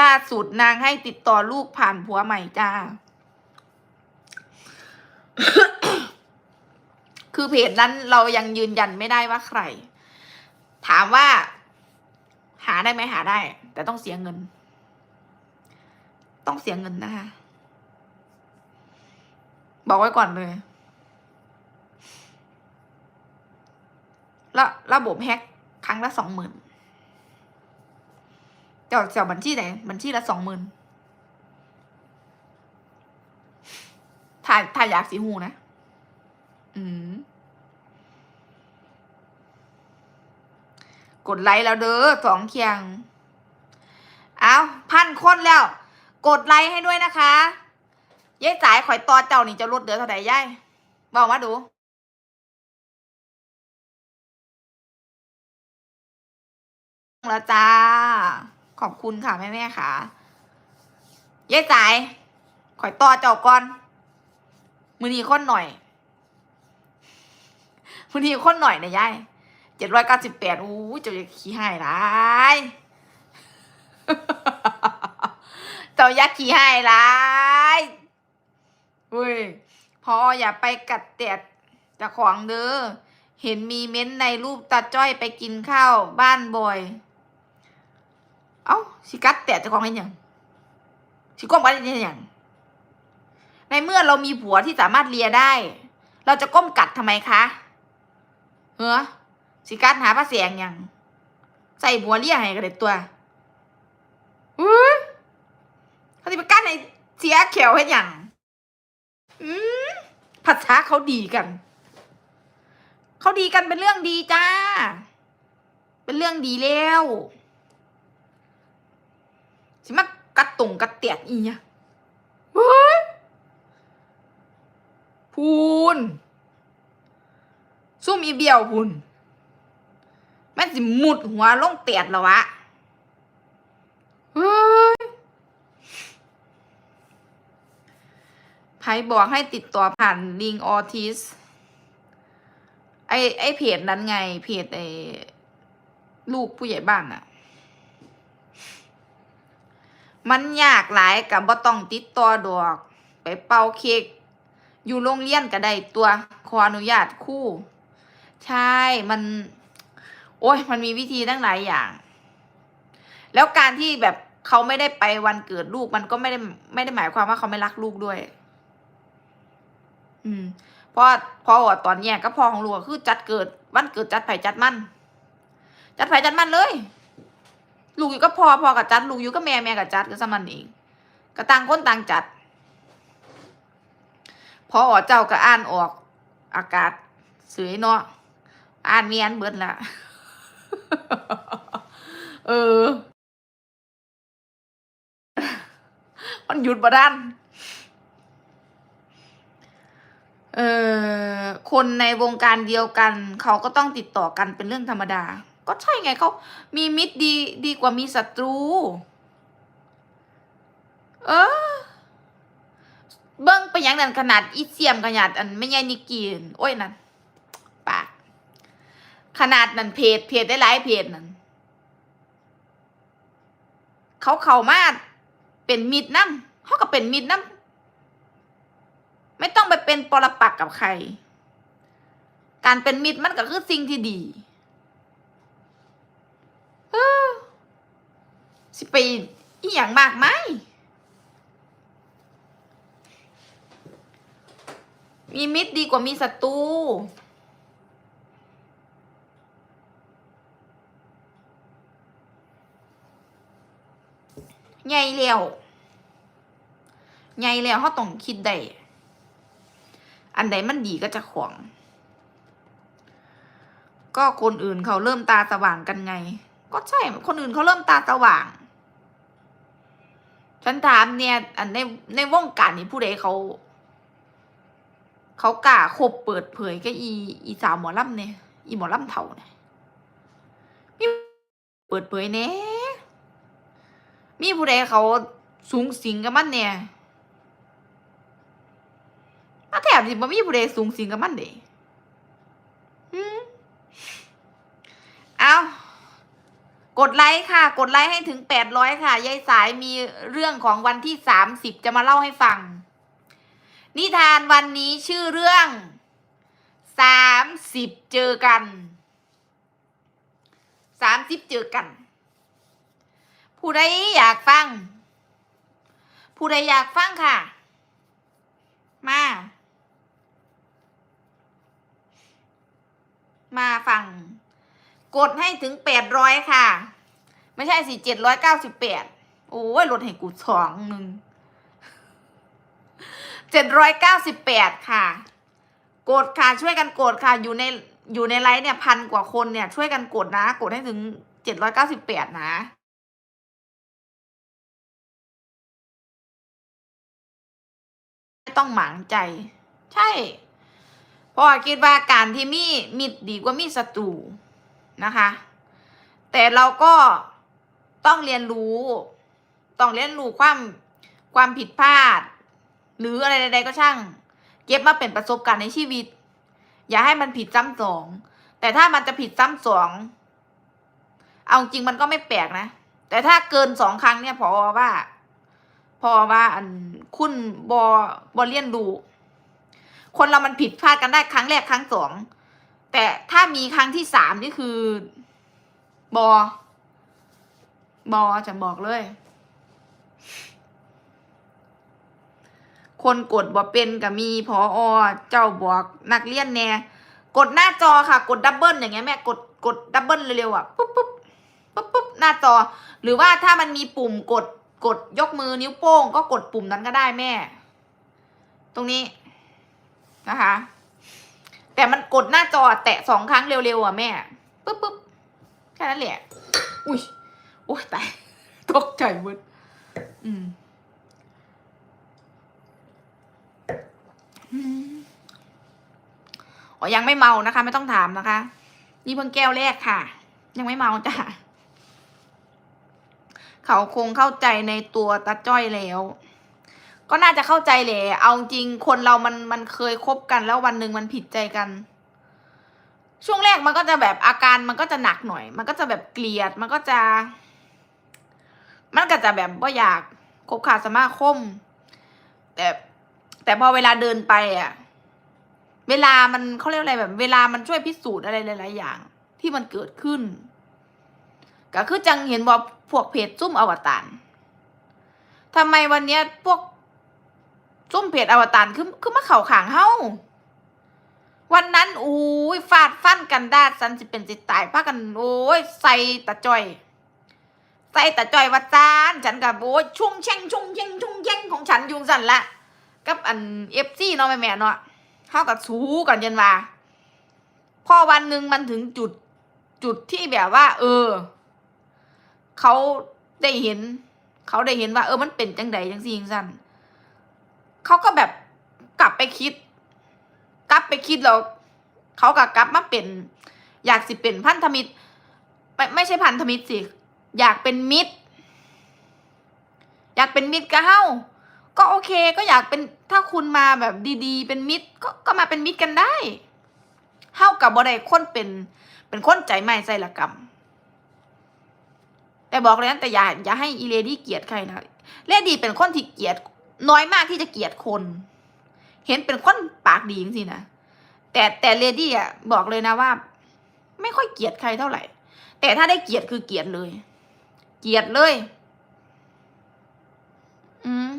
ล่าสุดนางให้ติดต่อลูกผ่านผัวใหม่จ้า คือเพจนั้นเรายังยืนยันไม่ได้ว่าใคร ถามว่า หาได้ไหมหาได้ แต่ต้องเสียเงิน ต้องเสียเงินนะคะ บอกไว้ก่อนเลยแล้วระบบแฮกครั้งละสองหมื่น จะจะเอาบัญชีไหนบัญชีละสองหมื่นถ้าถ้าอยากสีหูนะ อืมกดไลค์แล้วเด้อสองเคียง เอาพันคนแล้ว กดไลค์ให้ด้วยนะคะยายจ่ายข่อยต่อเจ้านี่จะลดเดือเท่าไหร่ยายบอกมาดูแล้วจ้า อบคุณค่ะแม่แม่ค่ะยายจ่ายข่อยต่อเจ้าก่อน มือนี้คนหน่อย มือนี้คนหน่อยนะยายเจ็ดร้อยเก้าสิบแปดอู้เจ้าจะขี้ให้ร้ายเจ้ายักขี้ให้ร้ายเว้ยพออย่าไปกัดแตดจะของเด้อเห็นมีเม้นต์ในรูปตาจ้อยไปกินข้าวบ้านบ่อย เอ้าสิกัดแตดเจะของเห็นยังสิก้มกัดเห็นยังในเมื่อเรามีผัวที่สามารถเลียได้ เราจะก้มกัดทำไมคะเฮ้อสิกัดหาผ้าเสียงยังใส่ผัวเลียให้กันเด็ดตัวอุ้ยเขาจะไปกัดในเสียเขียวเห็นยังอืมภาษาเขาดีกัน เขาดีกันเป็นเรื่องดีจ้า เป็นเรื่องดีแล้ว สิมากัดตรงกัดเตียดอีเนี่ยเฮ้ยพูนซุ่มอีเบียวพูนแม่นสิมุดหัวลงเตียดแล้ววะเฮ้ยไพบอกให้ติดต่อผ่านลิงออทิส ไอไอเพจนั้นไง เพจไอลูกผู้ใหญ่บ้านอะ มันยากหลายกับบ่ต้องติดต่อดอก ไปเป่าเค้กอยู่โรงเรียนก็ได้ตัวขออนุญาตคู่ ใช่มัน โอ้ยมันมีวิธีตั้งหลายอย่าง แล้วการที่แบบเขาไม่ได้ไปวันเกิดลูกมันก็ไม่ได้ไม่ได้หมายความว่าเขาไม่รักลูกด้วย อืมเพราะพอว่าตอนแยกก็พอของลูกคือจัดเกิดวันเกิดจัดไผ่จัดมัน จัดไผ่จัดมันเลย ลูกอยู่ก็พอพอกับจัด ลูกอยู่ก็แม่แม่กับจัดก็สมันเองก็ต่างคนต่างจัด พออเจ้าก็อ่านออก อากาศสวยเนาะอ่านเมียนเบิดละเออ มันหยุดบ่ดันเออคนในวงการเดียวกัน เขาก็ต้องติดต่อกันเป็นเรื่องธรรมดา ก็ใช่ไงเขามีมิตรดีดีกว่ามีศัตรู เออ เบิ้งไปอย่างนั้นขนาดอีเสียมขนาดอันไม่ใช่นิกีนโอ้ยนั่นปากขนาดนั้นเพจเพจได้หลายเพจนั่นเขาเข้ามาเป็นมิตรน้ำเขาก็เป็นมิตรน้ำไม่ต้องไปเป็นปรปักกับใคร การเป็นมิตรมันก็คือสิ่งที่ดี เออ สิไปอีหยังมากไหมมีมิตรดีกว่ามีศัตรูใหญ่แล้วใหญ่แล้วเขาต้องคิดได้ อันใดมันดีก็จะขวางก็คนอื่นเขาเริ่มตาสว่างกันไง ก็ใช่ คนอื่นเขาเริ่มตาสว่าง ฉันถามเนี่ยอันในในวงการนี้ผู้ใดเขา เขากล้าคบเปิดเผยก็อีอีสาวหมอลำเนี่ยอีหมอลำเถ่าเนี่ยมีเปิดเผยเนี่ยมีผู้ใดเขาสูงสิงกับมันเนี่ยมาแถมสิบ่มีผู้ใดสูงสิงกับมันเด้หืมเอา กดไลค์ค่ะ กดไลค์ให้ถึงแปดร้อยค่ะ ยายสายมีเรื่องของวันที่สามสิบจะมาเล่าให้ฟัง นิทานวันนี้ชื่อเรื่องสามสิบเจอกันสามสิบเจอกัน ผู้ใดอยากฟัง ผู้ใดอยากฟังค่ะ มา มาฟัง กดให้ถึงแปดร้อยค่ะ ไม่ใช่สิเจ็ดร้อยเก้าสิบแปดโอ้ยลดให้กูสองหนึ่งเจ็ดร้อยเก้าสิบแปดค่ะ กดค่ะช่วยกันกดค่ะ อยู่ในอยู่ในไลฟ์เนี่ยพันกว่าคนเนี่ย ช่วยกันกดนะ กดให้ถึงเจ็ดร้อยเก้าสิบแปดนะไม่ต้องหมางใจ ใช่ เพราะว่าคิดว่าการที่มีมิตรดีกว่ามีศัตรู นะคะ แต่เราก็ต้องเรียนรู้ ต้องเรียนรู้ความความผิดพลาด หรืออะไรใดๆก็ช่าง เก็บมาเป็นประสบการณ์ในชีวิต อย่าให้มันผิดซ้ำสอง แต่ถ้ามันจะผิดซ้ำสอง เอาจริงมันก็ไม่แปลกนะ แต่ถ้าเกินสองครั้งเนี่ยพอว่า พอว่าอันคุณบอบอเลียนดูคนเรามันผิดพลาดกันได้ครั้งแรกครั้งสอง แต่ถ้ามีครั้งที่สามนี่คือบอบอจะบอกเลย คนกดบ่เป็นกับมีพออเจ้าบอกนักเรียนแน่กดหน้าจอค่ะ กดดับเบิลอย่างเงี้ยแม่กดกดดับเบิลเร็วๆอะปุ๊บปุ๊บปุ๊บปุ๊บหน้าจอ หรือว่าถ้ามันมีปุ่มกดกดยกมือนิ้วโป้ง ก็กดปุ่มนั้นก็ได้แม่ ตรงนี้นะคะ แต่มันกดหน้าจอแตะสองครั้งเร็วๆอะแม่ปุ๊บปุ๊บแค่นั้นแหละ อุ้ยโอ้ยตายตกใจหมดอืมอืมอ๋อยังไม่เมานะคะ ไม่ต้องถามนะคะ นี่เพิ่งแก้วแรกค่ะ ยังไม่เมาจ้ะเขาคงเข้าใจในตัวตาจ้อยแล้ว ก็น่าจะเข้าใจแหละ เอาจริงคนเรามันมันเคยคบกันแล้ววันหนึ่งมันผิดใจกัน ช่วงแรกมันก็จะแบบอาการมันก็จะหนักหน่อย มันก็จะแบบเกลียด มันก็จะ มันก็จะแบบว่าอยากคบขาสมาคม แต่แต่พอเวลาเดินไปอะ เวลามันเขาเรียกอะไรแบบ เวลามันช่วยพิสูจน์อะไรหลาย ๆ อย่าง ที่มันเกิดขึ้น ก็คือจังเห็นว่าพวกเพจซุ่มอวตารทำไมวันเนี้ยพวก ซุ่มเพจอวตารคือคือมาเข่าขางเฮาวันนั้นอู้ยฟาดฟันกันดาดสันสิเป็นสิตายพากันโอ้ยใส่ตะจอยใส่ตะจอยวัดจานฉันกับโอ้ยชุ่งแช่งชุ่งแช่งชุ่งแช่งของฉันยุงสันละกับอันเอฟซีเนาะแม่แม่ๆเนาะเท่ากับสู้กันยันว่าพอวันหนึ่งมันถึงจุดจุดที่แบบว่า เออ เขาได้เห็น เขาได้เห็นว่า เออมันเป็นจังใดจังสี่จังสั้น เขาก็แบบกลับไปคิด กลับไปคิดแล้วเขาก็กลับมาเป็น อยากสิเป็นพันธมิตรไม่ไม่ใช่พันธมิตรสิอยากเป็นมิตร อยากเป็นมิตรกับเฮาก็โอเคก็อยากเป็นถ้าคุณมาแบบดีๆ เป็นมิตรก็ก็มาเป็นมิตรกันได้เฮากับบ่ได้คนเป็นเป็นคนใจไม่ใจละกรรมแต่บอกเลยนะแต่อย่าอย่าให้อีเลดี้เกลียดใครนะเลดี้เป็นคนที่เกลียด น้อยมากที่จะเกลียดคน เห็นเป็นคนปากดีจริงๆนะแต่แต่เลดี้อะบอกเลยนะว่า ไม่ค่อยเกลียดใครเท่าไหร่ แต่ถ้าได้เกลียดคือเกลียดเลย เกลียดเลย อืม